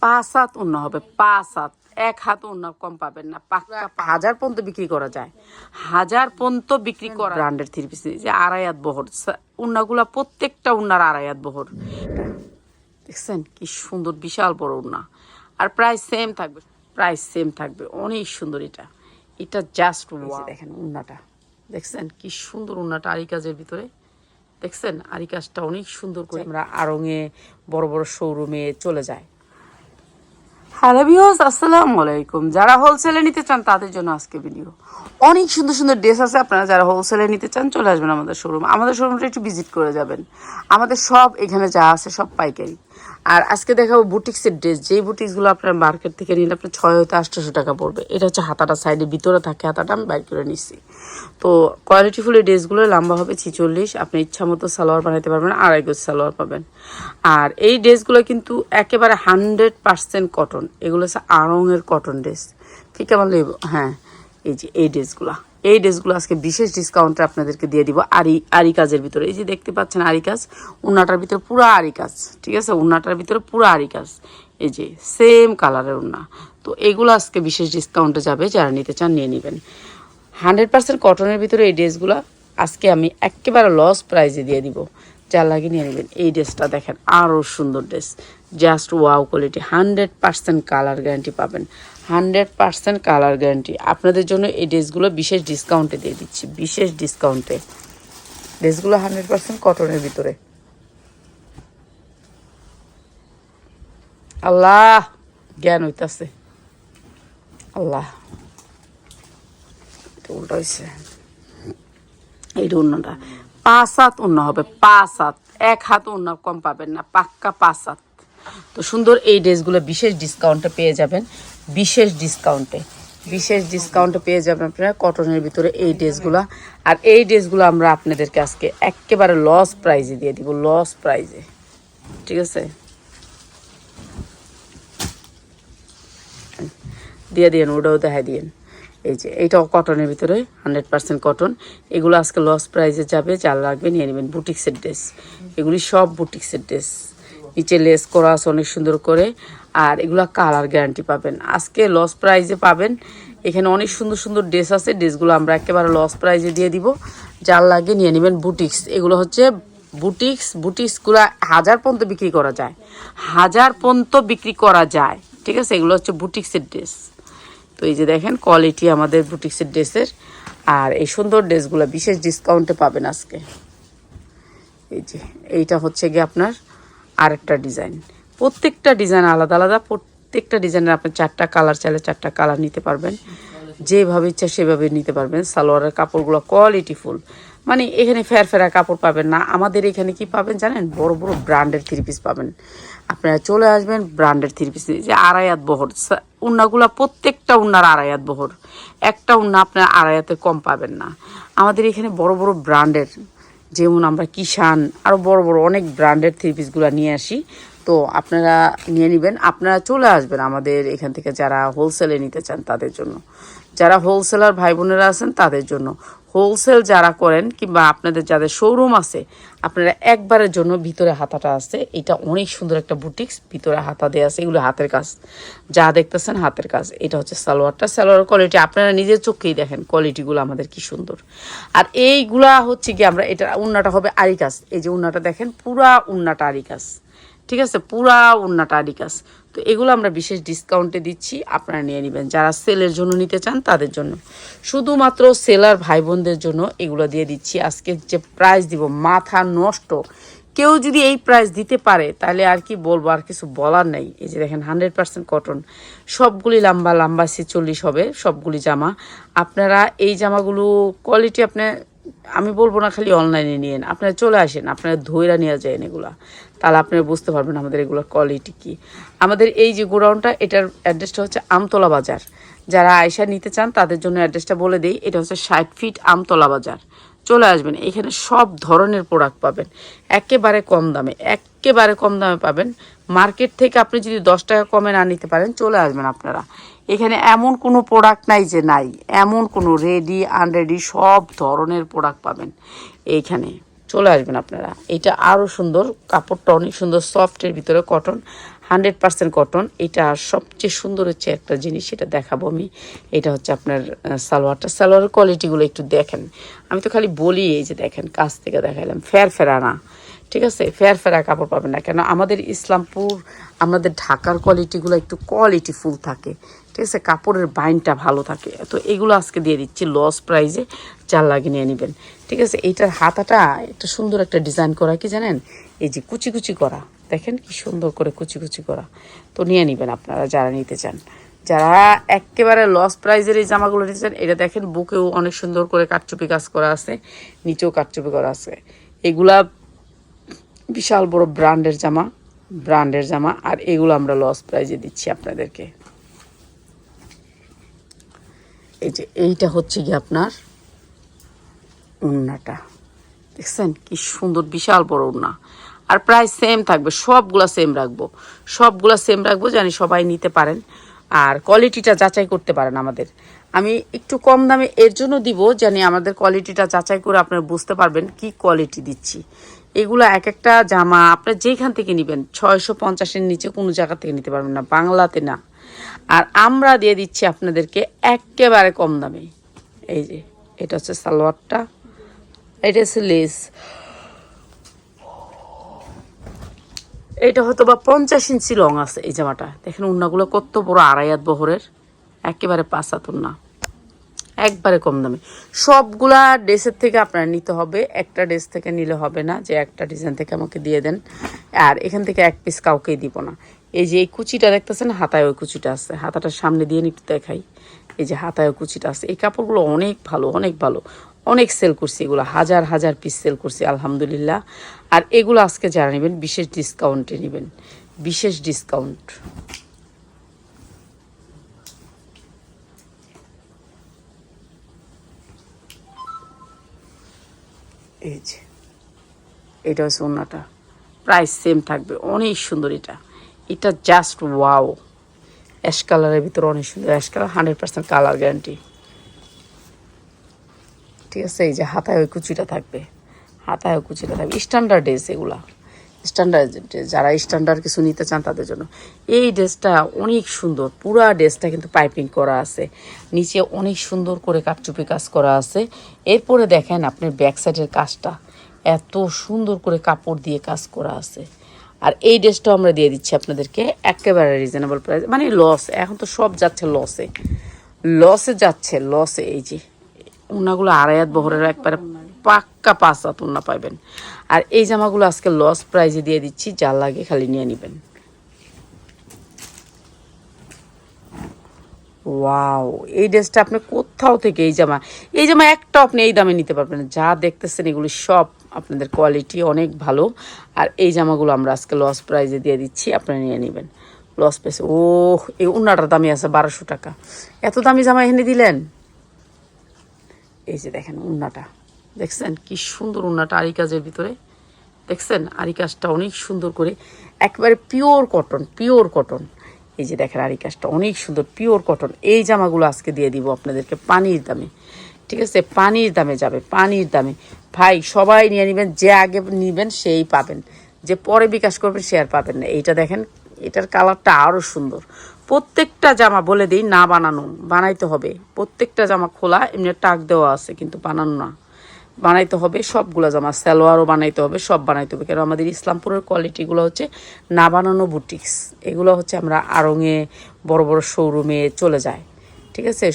পাঁচ হাত অন্য হবে পাঁচ হাত এক হাত অন্য কম পাবেন না হাজার পর্যন্ত বিক্রি করা যায়। হাজার পর্যন্ত বিক্রি করা ব্র্যান্ডের থ্রি পিস যে আড়াই হাত বহর। উন্নাগুলা প্রত্যেকটা উন্নার আড়াই হাত বহর। দেখছেন কি সুন্দর বিশাল বড় উন্না। আর প্রাইস সেম থাকবে প্রাইস সেম থাকবে। অনেক সুন্দর এটা। এটা জাস্ট দেখেন উন্নাটা। দেখছেন কি সুন্দর উন্নাটা আরি কাজের ভিতরে। দেখছেন? আরি কাজটা অনেক সুন্দর করে আমরা আড়ঙে বড় বড় শোরুমে চলে যাই। হ্যালো ভিউস আসসালামু আলাইকুম। যারা হোলসেলে নিতে চান তাদের জন্য আজকে ভিডিও অনেক সুন্দর সুন্দর ড্রেস আছে। আপনারা যারা হোলসেলে নিতে চান চলে আসবেন আমাদের শোরুম আমাদের শোরুমটা একটু ভিজিট করে যাবেন। আমাদের সব এখানে যা আছে সব পাইকারি। আর আজকে দেখাবো বুটিক্সের ড্রেস যেই বুটিক্সগুলো আপনার মার্কেট থেকে নিলে আপনার ছয় হতে আটশোশো টাকা পড়বে। এটা হচ্ছে হাতাটা সাইডে ভিতরে থাকে হাতাটা, আমি বাইর করে নিচ্ছি তো কোয়ালিটিফুল এই ড্রেসগুলো লম্বা হবে ছিচল্লিশ, আপনি ইচ্ছা মতো সালোয়ার বানাইতে পারবেন, আড়াই গোজ সালোয়ার পাবেন। আর এই ড্রেসগুলো কিন্তু একেবারে হান্ড্রেড পার্সেন্ট কটন এগুলো হচ্ছে আড়ংয়ের কটন ড্রেস ঠিক আমার হ্যাঁ এই যে, এই ড্রেসগুলা এই ড্রেসগুলো আজকে বিশেষ ডিসকাউন্টে আপনাদেরকে দিয়ে দিব আরি আরি কাজের ভিতরে। এই যে দেখতে পাচ্ছেন আরি কাজ উন্নাটার ভিতরে পুরো আরি কাজ ঠিক আছে? উন্নাটার ভিতরে পুরো আরি কাজ এই যে সেম কালারের উন্না। তো এগুলো আজকে বিশেষ ডিসকাউন্টে যাবে, যারা নিতে চান নিয়ে নেবেন। হান্ড্রেড পার্সেন্ট কটনের ভিতরে এই ড্রেসগুলো আজকে আমি একেবারে লস প্রাইজে দিয়ে দিব। যা লাগে নিয়ে নেবেন। এই ড্রেসটা দেখেন আরও সুন্দর dress. Just wow quality hundred percent colour guarantee পাবেন। Hundred percent colour guarantee. আপনাদের জন্য এই ড্রেসগুলো বিশেষ ডিসকাউন্টে দিয়ে দিচ্ছি, বিশেষ ডিসকাউন্টে। ড্রেসগুলো হান্ড্রেড পার্সেন্ট কটনের ভিতরে। আল্লাহ, জ্ঞান হইতাছে। আল্লাহ উল্টা হয়েছে এইটা অন্যটা পাঁচ হাত অন্য হবে, পাঁচ হাত। এক হাত অন্য কম পাবেন না, পাক্কা পাঁচ হাত। তো সুন্দর এই ড্রেসগুলো বিশেষ ডিসকাউন্টে পেয়ে যাবেন। বিশেষ ডিসকাউন্টে বিশেষ ডিসকাউন্টে পেয়ে যাবেন আপনারা কটনের ভিতরে এই ড্রেসগুলো। আর এই ড্রেসগুলো আমরা আপনাদেরকে আজকে একেবারে লস প্রাইজে দিয়ে দিব লস প্রাইজে ঠিক আছে? দিয়ে দিয়েন, ওটাও দেখা দিয়েন। এই যে, এইটাও কটনের ভিতরে হান্ড্রেড পার্সেন্ট কটন এগুলো আজকে লস প্রাইজে যাবে, যার লাগবে নিয়ে নেবেন বুটিক্সের ড্রেস এগুলি সব বুটিক্সের ড্রেস নিচে লেস করা আছে, অনেক সুন্দর করে। আর এগুলো কালার গ্যারান্টি পাবেন। আজকে লস প্রাইজে পাবেন। এখানে অনেক সুন্দর সুন্দর ড্রেস আছে। ড্রেসগুলো আমরা একেবারে লস প্রাইজে দিয়ে দিব। যার লাগে নিয়ে নেবেন বুটিক্স এগুলো হচ্ছে বুটিক্স বুটিক্সগুলো হাজার পর্যন্ত বিক্রি করা যায়। হাজার পর্যন্ত বিক্রি করা যায়। ঠিক আছে? এগুলো হচ্ছে বুটিক্সের ড্রেস তো এই যে দেখেন কোয়ালিটি আমাদের বুটিক্সের ড্রেসের আর এই সুন্দর ড্রেসগুলো বিশেষ ডিসকাউন্টে পাবেন আজকে। এই যে, এইটা হচ্ছে গিয়ে আপনার আরেকটা ডিজাইন প্রত্যেকটা ডিজাইন আলাদা আলাদা, প্রত্যেকটা ডিজাইনের আপনি চারটা কালার চাইলে চারটা কালার নিতে পারবেন। যেভাবে ইচ্ছা সেভাবে নিতে পারবেন। সালোয়ারের কাপড়গুলো কোয়ালিটিফুল মানে এখানে ফের ফেরা কাপড় পাবেন না। আমাদের এখানে কি পাবেন জানেন? বড় বড় ব্র্যান্ডের থ্রি পিস পাবেন। আপনারা চলে আসবেন ব্র্যান্ডের থ্রি পিস যে আড়াইয়াত বহর। উন্নাগুলা প্রত্যেকটা উন্নার আড়াইয়াত বহর। একটা উন্না আপনার আড়াইয়াতে কম পাবেন না। আমাদের এখানে বড় বড় ব্র্যান্ডের যেমন আমরা কিষান আরও বড় বড় অনেক ব্র্যান্ডের থ্রি পিসগুলো নিয়ে আসি। তো আপনারা নিয়ে নেবেন। আপনারা চলে আসবেন আমাদের এখান থেকে যারা হোলসেলে নিতে চান তাদের জন্য। যারা হোলসেলার ভাই বোনেরা আছেন তাদের জন্য। হোলসেল যারা করেন কিংবা আপনাদের যাদের শোরুম আছে, আপনারা একবারের জন্য ভিতরে হাতাটা আছে। এটা অনেক সুন্দর একটা বুটিক্স ভিতরে হাতা দেওয়া আছে। এগুলো হাতের কাজ। যা দেখতেছেন হাতের কাজ। এটা হচ্ছে সালোয়ারটা। সালোয়ার কোয়ালিটি আপনারা নিজের চোখেই দেখেন কোয়ালিটিগুলো আমাদের কি সুন্দর। আর এইগুলা হচ্ছে কি আমরা, এটা উন্নাটা হবে আরি কাজ এই যে উন্নাটা দেখেন, পুরা উন্নাটা আরি কাজ ঠিক আছে? পুরা উন্নাটা আরি কাজ তো এগুলো আমরা বিশেষ ডিসকাউন্টে দিচ্ছি, আপনারা নিয়ে নেবেন। যারা সেলের জন্য নিতে চান, তাদের জন্য। শুধুমাত্র সেলার ভাই বোনদের জন্য এগুলো দিয়ে দিচ্ছি। আজকে যে প্রাইস দিব, মাথা নষ্ট। কেউ যদি এই প্রাইস দিতে পারে, তাহলে আর কি বলব, আর কিছু বলার নেই। এই যে দেখেন হান্ড্রেড পার্সেন্ট কটন সবগুলি লম্বা লম্বা ছেচল্লিশ হবে, সবগুলি জামা। আপনারা এই জামাগুলো কোয়ালিটি আপনি আমি বলব না খালি অনলাইনে নিয়েন। আপনারা চলে আসেন, আপনারা ধৈরা নিয়ে যায় এগুলো। তাহলে আপনারা বুঝতে পারবেন আমাদের এগুলোর কোয়ালিটি কি। আমাদের এই যে গোডাউনটা, এটার অ্যাড্রেসটা হচ্ছে আমতলা বাজার। যারা আয়সা নিতে চান, তাদের জন্য অ্যাড্রেসটা বলে দিই, এটা হচ্ছে ষাট ফিট আমতলা বাজার। চলে আসবেন, এখানে সব ধরনের প্রোডাক্ট পাবেন। একেবারে কম দামে একেবারে কম দামে পাবেন। মার্কেট থেকে আপনি যদি দশ টাকা কমে না নিতে পারেন, চলে আসবেন আপনারা। এখানে এমন কোনো প্রোডাক্ট নাই যে নাই। এমন কোনো রেডি আনরেডি সব ধরনের প্রোডাক্ট পাবেন এইখানে। চলে আসবেন আপনারা। এটা আরও সুন্দর, কাপড়টা অনেক সুন্দর সফটের ভিতরে কটন হান্ড্রেড পার্সেন্ট কটন এটা সবচেয়ে সুন্দর হচ্ছে একটা জিনিস, সেটা দেখাবো আমি। এটা হচ্ছে আপনার সালোয়ারটা। সালোয়ারের কোয়ালিটিগুলো একটু দেখেন। আমি তো খালি বলি এই যে দেখেন, কাছ থেকে দেখাইলাম। ফের ফেরা না ঠিক আছে ফের ফেরা কাপড় পাবেন না। কেন, আমাদের ইসলামপুর, আমাদের ঢাকার কোয়ালিটিগুলো একটু কোয়ালিটি ফুল থাকে। ঠিক আছে, কাপড়ের বাইনটা ভালো থাকে। তো এগুলো আজকে দিয়ে দিচ্ছি লস প্রাইজে চার লাগে নিয়ে নেবেন। ঠিক আছে, এইটার হাতাটা একটা সুন্দর একটা ডিজাইন করা, কি জানেন? এই যে কুচি কুচি করা, দেখেন কি সুন্দর করে কুচি কুচি করা। তো নিয়ে নেবেন আপনারা যারা নিতে চান। যারা একেবারে লস প্রাইজের এই জামাগুলো নিতে চান, এটা দেখেন বুকেও অনেক সুন্দর করে কাটচুপি কাজ করা আছে, নিচেও কাটচুপি করা আছে। এগুলা বিশাল বড় ব্র্যান্ডের জামা ব্র্যান্ডের জামা, আর এগুলো আমরা লস প্রাইজে দিচ্ছি আপনাদেরকে। এই যে এইটা হচ্ছে কি আপনার উন্নাটা। দেখছেন? কি সুন্দর, বিশাল বড় উন্না। আর প্রায় সেম থাকবে, সবগুলা সেম রাখব। সবগুলা সেম রাখব জানি সবাই নিতে পারেন, আর কোয়ালিটিটা যাচাই করতে পারেন আমাদের। আমি একটু কম দামে এর জন্য দিব জানি আমাদের কোয়ালিটিটা যাচাই করে আপনারা বুঝতে পারবেন কি কোয়ালিটি দিচ্ছি। এগুলো এক একটা জামা আপনার যেখান থেকে নেবেন, ছয়শো পঞ্চাশের নিচে কোনো জায়গা থেকে নিতে পারবেন না, বাংলাতে না। আর আমরা দিয়ে দিচ্ছি আপনাদেরকে একেবারে কম দামে। এই যে, এটা হচ্ছে সালোয়ারটা, এটা হচ্ছে লেস। এটা হয়তো বা পঞ্চাশ ইঞ্চি লং আছে এই জামাটা। দেখেন উন্নাগুলো কত বড় আড়াই হাত বহরের, একেবারে পাঁচ হাত উন্না একবারে কম দামে। সবগুলা ড্রেসের থেকে আপনার নিতে হবে। একটা ড্রেস থেকে নিলে হবে না যে একটা ডিজাইন থেকে আমাকে দিয়ে দেন। আর এখান থেকে এক পিস কাউকেই দিব না। এই যে এই কুচিটা দেখতেছেন, হাতায় ওই কুচিটা আছে। হাতাটা সামনে দিয়ে একটু দেখাই। এই যে হাতায় ওই কুচিটা আছে। এই কাপড়গুলো অনেক ভালো অনেক ভালো। অনেক সেল করছি এগুলো। হাজার হাজার পিস সেল করছি, আলহামদুলিল্লাহ। আর এগুলো আজকে যারা নেবেন, বিশেষ ডিসকাউন্টে নেবেন। বিশেষ ডিসকাউন্ট এই যে, এটা হচ্ছে ওনাটা প্রাইস সেম থাকবে, অনেক সুন্দর এটা। এটা জাস্ট ওয়াও অ্যাশ কালারের ভিতরে অনেক সুন্দর। Ash colour hundred percent colour guarantee ঠিক আছে, এই যে হাতায় ওই কুচিটা থাকবে। হাতায় ওই কুচিটা থাকবে। স্ট্যান্ডার্ড ড্রেস এগুলা। স্ট্যান্ডার্ড যারা স্ট্যান্ডার্ড কিছু নিতে চান তাদের জন্য। এই ড্রেসটা অনেক সুন্দর, পুরা ড্রেসটা কিন্তু পাইপিং করা আছে। নিচে অনেক সুন্দর করে কাপচুপি কাজ করা আছে। এরপরে দেখেন আপনার ব্যাক সাইডের কাজটা, এত সুন্দর করে কাপড় দিয়ে কাজ করা আছে। আর এই ড্রেসটাও আমরা দিয়ে দিচ্ছি আপনাদেরকে একেবারে রিজনেবল প্রাইস মানে লস এখন তো সব যাচ্ছে লসে লসে যাচ্ছে লসে এই যে ওনাগুলো আড়াই হাত বহরের একবারে পাক্কা পাঁচ হাত উন্না পাইবেন। আর এই জামাগুলো আজকে লস প্রাইজে দিয়ে দিচ্ছি যা লাগে খালি নিয়ে নেবেন। ওয়াও এই ড্রেসটা আপনি কোথাও থেকে এই জামা এই জামা একটা আপনি এই দামে নিতে পারবেন যা দেখতেছেন এগুলো সব আপনাদের কোয়ালিটি অনেক ভালো। আর এই জামাগুলো আমরা আজকে লস প্রাইজে দিয়ে দিচ্ছি আপনারা নিয়ে নেবেন। লস পেয়েছে ও এই উন্নাটার দামি আছে বারোশো টাকা। এত দামি জামা এনে দিলেন? এই যে দেখেন উন্নাটা দেখছেন কি সুন্দর উন্নাটা আরি কাজের ভিতরে। দেখছেন? আরি কাজটা অনেক সুন্দর করে একবারে পিওর কটন পিওর কটন। এই যে দেখেন আরি কাজটা অনেক সুন্দর, পিওর কটন। এই জামাগুলো আজকে দিয়ে দিব আপনাদেরকে পানির দামে। ঠিক আছে? পানির দামে যাবে, পানির দামে। ভাই, সবাই নিয়ে নেবেন, যে আগে নেবেন সেই পাবেন। যে পরে বিকাশ করবেন সে আর পাবেন না। এইটা দেখেন, এটার কালারটা আরও সুন্দর। প্রত্যেকটা জামা বলে দিই, না বানানো, বানাইতে হবে। প্রত্যেকটা জামা খোলা, এমনি টাক দেওয়া আছে, কিন্তু বানানো না। বানাইতে হবে, সবগুলো জামা, সালোয়ারও বানাইতে হবে, সব বানাইতে হবে। কেন আমাদের ইসলামপুরের কোয়ালিটিগুলো হচ্ছে না বানানো বুটিক্স। এগুলো হচ্ছে আমরা আড়ঙে বড় বড় শোরুমে চলে যায় ঠিক আছে?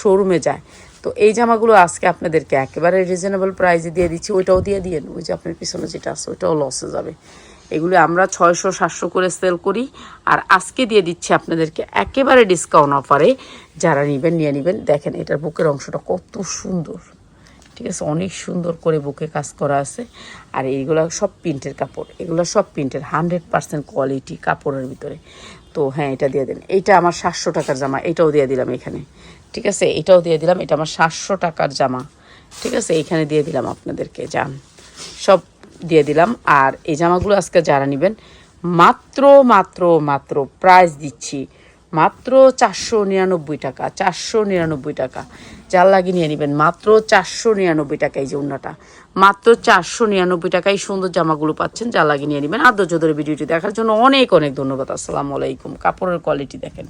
শোরুমে যায় তো এই জামাগুলো আজকে আপনাদেরকে একেবারে রিজনেবল প্রাইসে দিয়ে দিচ্ছি, ওইটাও দিয়ে দিয়েন। ওই যে আপনার পিছনে যেটা আছে, ওইটাও লসে যাবে। এগুলো আমরা ছয়শো, সাতশো করে সেল করি। আর আজকে দিয়ে দিচ্ছি আপনাদেরকে একেবারে ডিসকাউন্ট অফারে যারা নেবেন, নিয়ে নেবেন। দেখেন, এটার বুকের অংশটা কত সুন্দর। ঠিক আছে, অনেক সুন্দর করে বুকে কাজ করা আছে। আর এইগুলো সব প্রিন্টের কাপড়, এগুলো সব প্রিন্টের, হান্ড্রেড পার্সেন্ট কোয়ালিটি কাপড়ের ভিতরে। তো হ্যাঁ এটা দিয়ে দেন এইটা আমার সাতশো টাকার জামা, এটাও দিয়ে দিলাম এখানে। ঠিক আছে, এটাও দিয়ে দিলাম। এটা আমার সাতশো টাকার জামা। ঠিক আছে, এইখানে দিয়ে দিলাম আপনাদেরকে যান সব দিয়ে দিলাম। আর এই জামাগুলো আজকে যারা নেবেন, মাত্র মাত্র মাত্র প্রাইস দিচ্ছি মাত্র চারশো নিরানব্বই টাকা, চারশো নিরানব্বই টাকা। যার লাগিয়ে নিয়ে নেবেন মাত্র চারশো নিরানব্বই টাকা এই যে অন্যটা মাত্র চারশো নিরানব্বই টাকায় সুন্দর জামাগুলো পাচ্ছেন, যার লাগিয়ে নিয়ে নেবেন। আর ধৈর্য ধরে ভিডিওটি দেখার জন্য অনেক অনেক ধন্যবাদ। আসসালামু আলাইকুম। কাপড়ের কোয়ালিটি দেখেন।